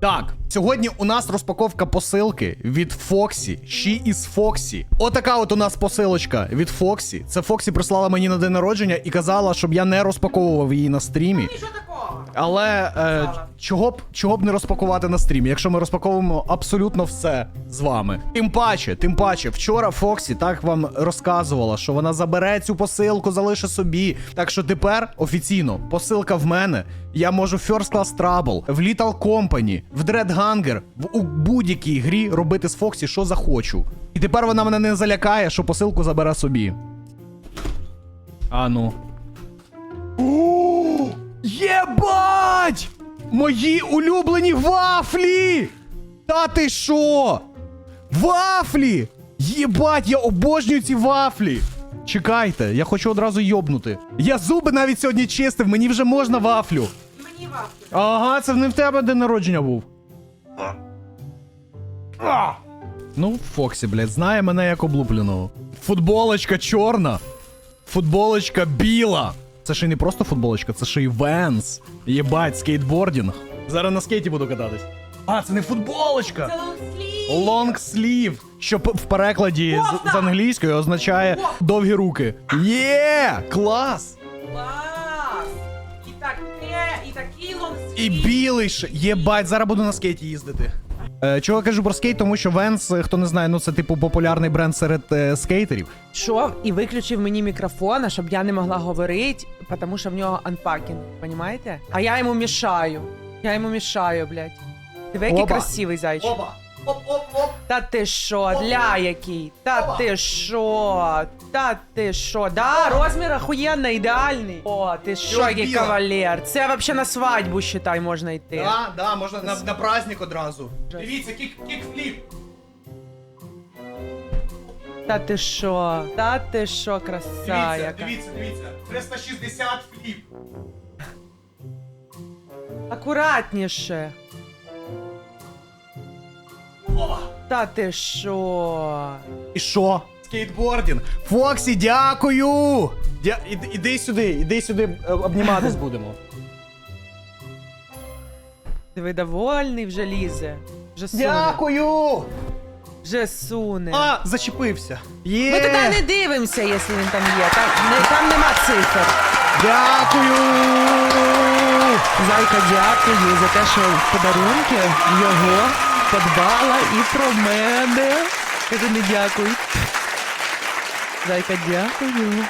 Так, сьогодні у нас розпаковка посилки від Фоксі. She is Фоксі. Отака от у нас посилочка від Фоксі. Це Фоксі прислала мені на день народження і казала, щоб я не розпаковував її на стрімі. Але е, чого б чого б не розпакувати на стрімі, якщо ми розпаковуємо абсолютно все з вами. Тим паче, тим паче, вчора Фоксі так вам розказувала, що вона забере цю посилку, залишить собі. Так що тепер офіційно посилка в мене. Я можу в First Class Trouble, в Little Company, в Dread Hunger, в у будь-якій грі робити з Фоксі, що захочу. І тепер вона мене не залякає, що посилку забере собі. А ну. Єбать! Мої улюблені вафлі! Та ти що? Вафлі! Єбать, я обожнюю ці вафлі! Чекайте, я хочу одразу йобнути. Я зуби навіть сьогодні чистив, мені вже можна вафлю. Мені вафлю. Ага, це не в тебе день народження був. А! Ну, Фоксі, блядь, знає мене як облупленого. Футболочка чорна. Футболочка біла. Це ще й не просто футболочка, це ще й венс. Єбать, скейтбордінг. Зараз на скейті буду кататись. А, це не футболочка. Лонгслів, що в перекладі з, з англійської означає довгі руки. Є! Клас! Клас. І таке, і такий лонгслів. І білий ще. Єбать, зараз буду на скейті їздити. Е, чого я кажу про скейт, тому що Венс, е, хто не знає, ну це типу популярний бренд серед е, скейтерів. Що? і виключив мені мікрофон, а щоб я не могла говорити, тому що в нього анпакінг, понімаєте? А я йому мішаю. Я йому мішаю, блядь. Ти який Опа. красивий зайчик. Опа! Оп-оп-оп! Та ти що, ля який? Та Опа. ти що? Та ти що? Да, розмір охуєнний, ідеальний. О, ти що, який біла. кавалер. Це вообще на свадьбу, считай, можна йти. Да, да, можна на, на праздник одразу. Дивіться, кік, кікфліп. Та ти що? Та ти що, краса Дивіться, яка. дивіться, дивіться. 360 фліп. Акуратніше. Опа! Та ти що? І що? Скейтбордінг. Фоксі, дякую! Дя... Іди, іди сюди, іди сюди, е, обніматись будемо. Ти довольний вже лізе. Вже суне. Дякую! Вже суне. А, зачепився. Є! Ми туди не дивимося, якщо він там є. Там, не, там нема цифр. Дякую! Зайка, дякую за те, що подарунки його подбала і про мене. Кажу, не дякую. Зайка, дякую.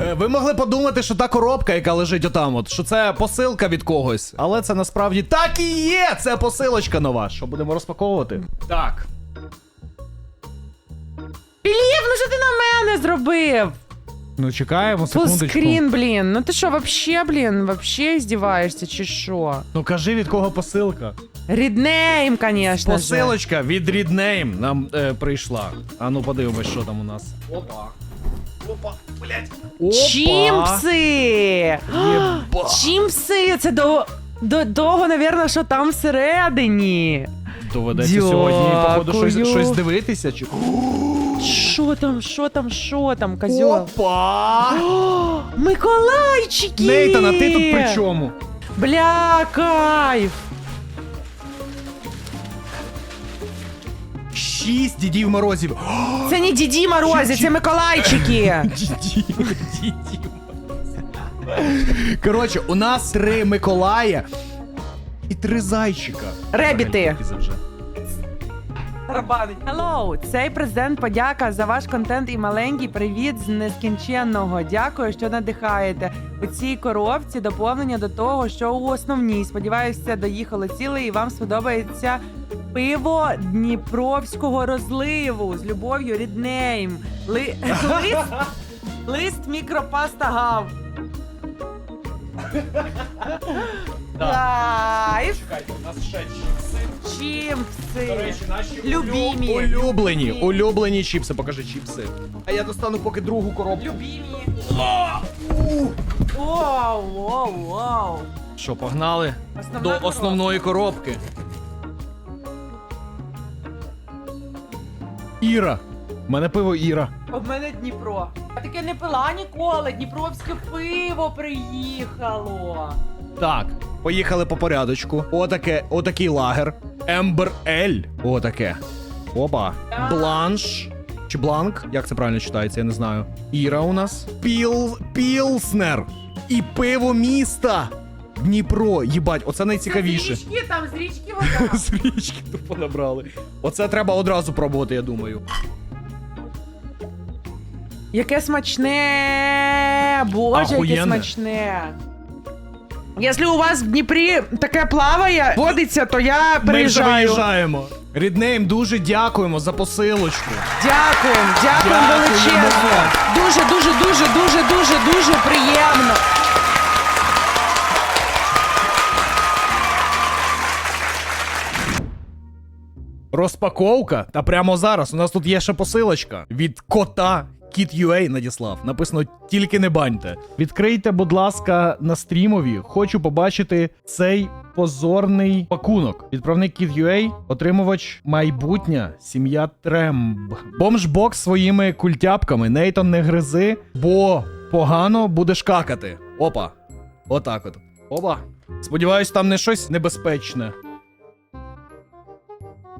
Е, Ви могли подумати, що та коробка, яка лежить отам, от, що це посилка від когось. Але це насправді так і є! Це посилочка нова. Що будемо розпаковувати? Так. Філіп, ну що ти на мене зробив? Ну, чекаємо, секундочку. Фулскрін, блін. Ну ти що, вообще, блін, вообще здіваєшся чи що? Ну кажи, від кого посилка. Ріднейм, конечно же. Посилочка від Ріднейм нам е, прийшла. А ну подивимось, що там у нас. Опа. Опа, блять. Опа. Чімпси! Єба. Чімпси! Це до, до того, напевно, що там всередині. Доведеться сьогодні, походу, щось, Дякую. щось дивитися. Чи... Що там, що там, що там, козьол? Опа! О, Миколайчики! Нейтан, а ти тут при чому? Бля, кайф! Шість дідів морозів. Це не Діді Морозі, це Миколайчики! Дідів, дідів. Коротше, у нас три Миколая і три зайчика. Ребіти. Взагалі, вже. Hello! Цей президент подяка за ваш контент і маленький привіт з нескінченного. Дякую, що надихаєте. У цій коробці доповнення до того, що у основній. Сподіваюся, доїхали ціле і вам сподобається пиво Дніпровського розливу з любов'ю ріднейм. Ли... Лист... Лист мікропаста гав. Кайф! Чекайте, у нас ще чіпси. Наші Любімі. улюблені, улюблені чіпси. Покажи чіпси. А я достану поки другу коробку. Любімі! У! Воу, воу, воу. Що, погнали? Основна До коробка. основної коробки. Іра. У мене пиво Іра. У мене Дніпро. Я таке не пила ніколи. Дніпровське пиво приїхало. Так, Поїхали по порядочку. Отаке, отакий лагер. Ембер Ель. Отаке. Опа. Бланш. Чи бланк? Як це правильно читається, я не знаю. Іра у нас. Піл. Пілснер. І пиво міста. Дніпро. Їбать, оце найцікавіше. З річки, там з річки вода. З річки тупо набрали. Оце треба одразу пробувати, я думаю. Яке смачне! Боже, яке Ахуєнне. смачне. Якщо у вас в Дніпрі таке плаває, водиться, то я Ми вже приїжджаю. виїжджаємо. Ріднейм, дуже дякуємо за посилочку. Дякуємо, дякуємо Дякуємо. величезно. Дуже, дуже, дуже, дуже, дуже, дуже приємно. Розпаковка. Та прямо зараз. У нас тут є ще посилочка від кота. Kit.ua надіслав. Написано тільки не баньте. Відкрийте, будь ласка, на стрімові. Хочу побачити цей позорний пакунок. Відправник Kit.ua, отримувач майбутня, сім'я Тремб. Бомжбокс своїми культяпками. Нейтон не гризи, бо погано будеш какати. Опа. Отак от. Опа. Сподіваюсь, там не щось небезпечне.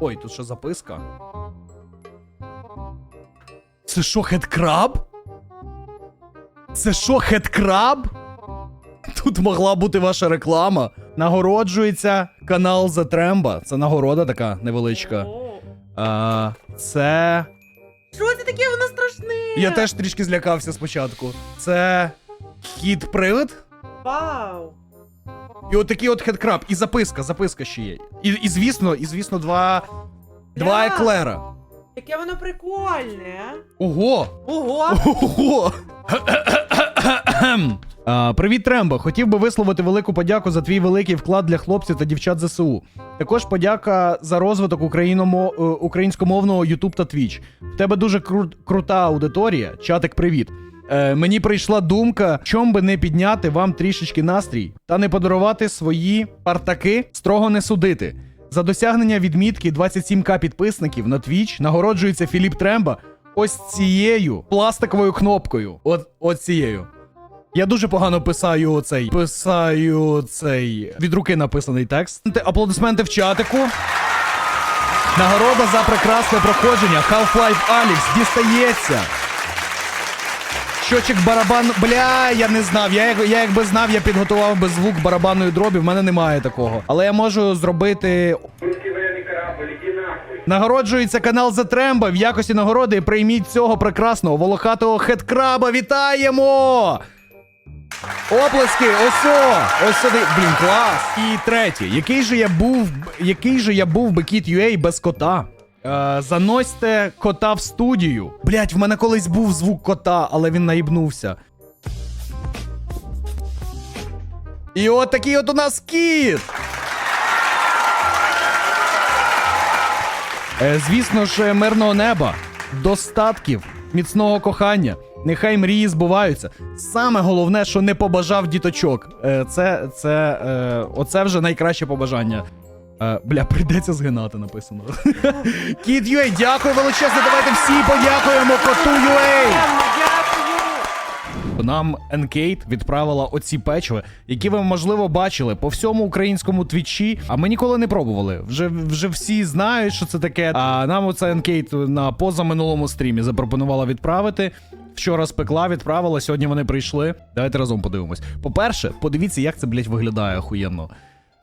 Ой, тут ще записка. Це що, хедкраб? Це що, хедкраб? Тут могла бути ваша реклама. Нагороджується канал Затремба. Це нагорода така невеличка. А, це. Що це таке? Воно страшне. Я теж трішки злякався спочатку. Це. Хід привид? Вау. І отакий от хедкраб. І записка, записка ще є. І, і звісно, і звісно, два. Два еклера. Яке воно прикольне. Ого! Ого. Ого! А, Привіт, Трембо! Хотів би висловити велику подяку за твій великий вклад для хлопців та дівчат ЗСУ. Також подяка за розвиток е, українськомовного YouTube та Twitch. В тебе дуже кру- крута аудиторія. Чатик, привіт. Е, мені прийшла думка, чом би не підняти вам трішечки настрій та не подарувати свої партаки, строго не судити. За досягнення відмітки 27к підписників на Twitch нагороджується Філіп Тремба ось цією пластиковою кнопкою. От, от цією. Я дуже погано писаю цей. Писаю цей від руки написаний текст. Аплодисменти в чатику. Нагорода за прекрасне проходження. Half-Life Alyx дістається. Щочик барабан. Бля, я не знав. Я, я якби знав, я підготував би звук барабанної дробі. В мене немає такого. Але я можу зробити. Нагороджується канал Затремба в якості нагороди. Прийміть цього прекрасного волохатого хедкраба. Вітаємо! Оплески, ось о! Ось сюди. Блін, клас. І третє. Який же я був, який же я був би кіт UA без кота? Е, заносьте кота в студію. Блять, в мене колись був звук кота, але він наїбнувся. І от такий от у нас кіт. Е, звісно ж, мирного неба, достатків, міцного кохання. Нехай мрії збуваються. Саме головне, що не побажав діточок. Е, це, це, е, оце вже найкраще побажання. Е, бля, прийдеться згинати, написано. Кіт Юей, дякую величезно. Давайте всі подякуємо коту Юей. Нам Енкейт відправила оці печиви, які ви можливо бачили по всьому українському твічі. А ми ніколи не пробували. Вже вже всі знають, що це таке. А нам оце Енкейт на позаминулому стрімі запропонувала відправити. Вчора спекла, відправила. Сьогодні вони прийшли. Давайте разом подивимось. По-перше, подивіться, як це блять виглядає охуєнно.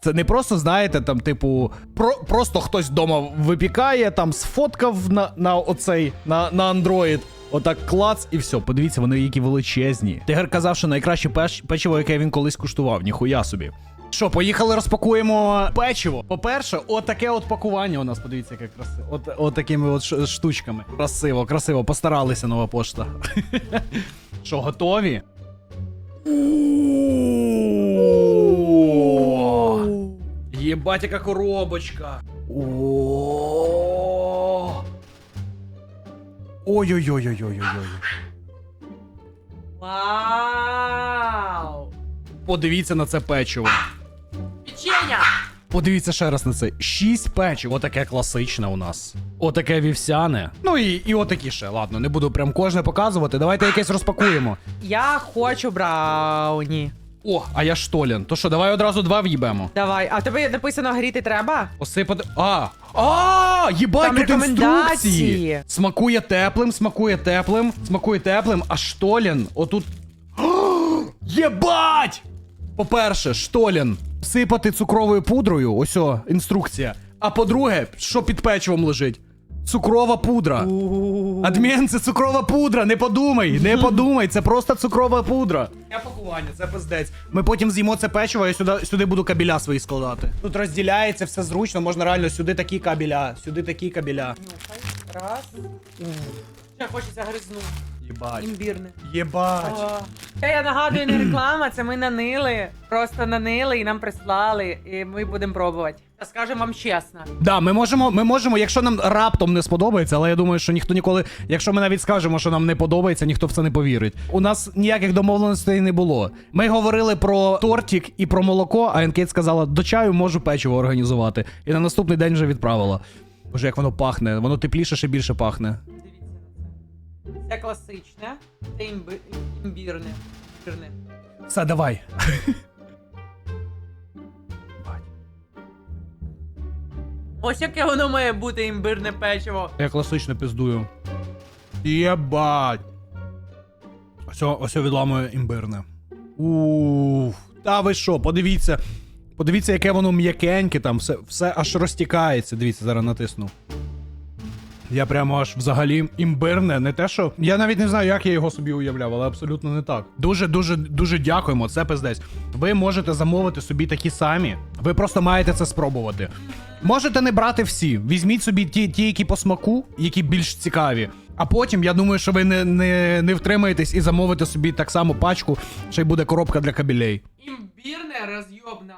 Це не просто, знаєте, там, типу, про, просто хтось вдома випікає, там сфоткав на, на оцей на, на Android. Отак клац і все. Подивіться, вони які величезні. Тигр казав, що найкраще печ, печиво, яке він колись куштував, ніхуя собі. Що, поїхали, розпакуємо печиво. По-перше, отаке от пакування у нас, подивіться, яке красиво. От, от такими от штучками. Красиво, красиво, постаралися нова пошта. Що, готові? О! Єбать, яка коробочка. О. Ой-ой-ой-ой-ой-ой. Вау. Подивіться на це печиво. Печення. Подивіться ще раз на це. Шість печив. Отаке класичне у нас. Отаке вівсяне. Ну і, і отакі ще. Ладно, не буду прям кожне показувати. Давайте якесь розпакуємо. Я хочу брауні. О, а я штолен. То що, давай одразу два в'їбемо. Давай, а тобі написано гріти треба? Посипати. А! А! Єбать, Там тут рекомендації. інструкції! Смакує теплим, смакує теплим, смакує теплим, а штолен отут. О, Єбать! По-перше, штолен. Сипати цукровою пудрою, ось о, інструкція. А по-друге, що під печивом лежить? Цукрова пудра. Адмін, це цукрова пудра, не подумай, не подумай, це просто цукрова пудра. Я пакування, це пиздець. Ми потім з'їмо це печиво, я сюди, сюди буду кабеля свої складати. Тут розділяється все зручно, можна реально сюди такі кабеля, сюди такі кабеля. Раз. Ще хочеться гризну. Єбать. Імбірне. Єбать. Це я нагадую, не реклама, це ми нанили. Просто нанили і нам прислали, і ми будемо пробувати. Скажемо вам чесно. Да, ми можемо, ми можемо, якщо нам раптом не сподобається, але я думаю, що ніхто ніколи, якщо ми навіть скажемо, що нам не подобається, ніхто в це не повірить. У нас ніяких домовленостей не було. Ми говорили про тортик і про молоко, а Енкейт сказала, до чаю можу печиво організувати. І на наступний день вже відправила. Боже, як воно пахне, воно тепліше ще більше пахне. Дивіться на це. Це класичне, це імби... імбірне. Імбірне. Все, давай. Ось яке воно має бути імбирне печиво. Я класично пиздую. Єбать. Ось, ось відламує імбирне. Уф. Та ви що, подивіться. Подивіться, яке воно м'якеньке там, все, все аж розтікається. Дивіться, зараз натисну. Я прямо аж взагалі імбирне, не те, що. Я навіть не знаю, як я його собі уявляв, але абсолютно не так. Дуже дуже дуже дякуємо. Це пиздець. Ви можете замовити собі такі самі. Ви просто маєте це спробувати. Можете не брати всі. Візьміть собі ті, ті, які по смаку, які більш цікаві. А потім я думаю, що ви не, не, не втримаєтесь і замовите собі так само пачку, ще й буде коробка для кабелей. Імбірне розйобна.